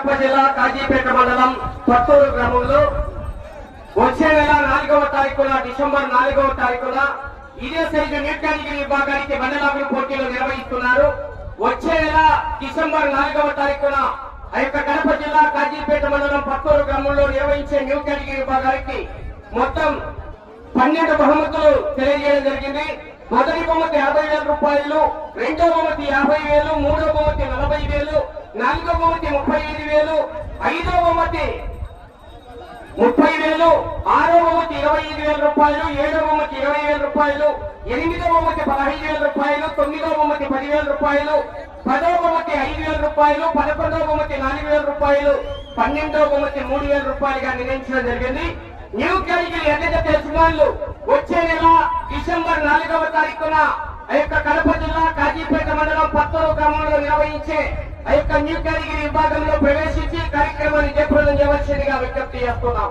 కడప జిల్లా కాజీపేట మండలం పత్తూరు గ్రామంలో వచ్చే నెల నాలుగవ తారీఖున డిసెంబర్ నాలుగవ తారీఖున ఇదే సైజు నీట్ విభాగానికి మండలాభివృద్ధి పోటీలు నిర్వహిస్తున్నారు. వచ్చే నెల డిసెంబర్ నాలుగవ తారీఖున ఆ యొక్క కడప జిల్లా కాజీపేట మండలం పత్తూరు గ్రామంలో నిర్వహించే న్యూ కేటగిరీ విభాగానికి మొత్తం పన్నెండు బహుమతులు తెలియజేయడం జరిగింది. మొదటి బహుమతి యాభై వేల రూపాయలు రెండో బహుమతి యాభై వేలు మూడో బహుమతి నాలుగో బహుమతి ముప్పై ఐదు వేలు ఐదో బహుమతి ముప్పై వేలు ఆరో బహుమతి ఇరవై ఐదు వేల రూపాయలు ఏడో బహుమతి ఇరవై వేల రూపాయలు ఎనిమిదో బహుమతి పదహైదు వేల రూపాయలు తొమ్మిదో బహుమతి పదివేల రూపాయలు పదో బహుమతి ఐదు వేల రూపాయలు పదకొండో బహుమతి నాలుగు వేల రూపాయలు పన్నెండో బహుమతి మూడు వేల రూపాయలుగా నిర్ణయించడం జరిగింది. న్యూ కలిగిన ఎన్నిక తెలిసిన వచ్చే నెల డిసెంబర్ నాలుగవ తారీఖున ఆ యొక్క కడప జిల్లా కాజీపేట మండలం పత్తూరు గ్రామంలో నిర్వహించే ఆ యొక్క న్యూ కేటగిరీ విభాగంలో ప్రవేశించి కార్యక్రమాన్ని జయప్రదం చేయవలసిందిగా విజ్ఞప్తి చేస్తున్నాం.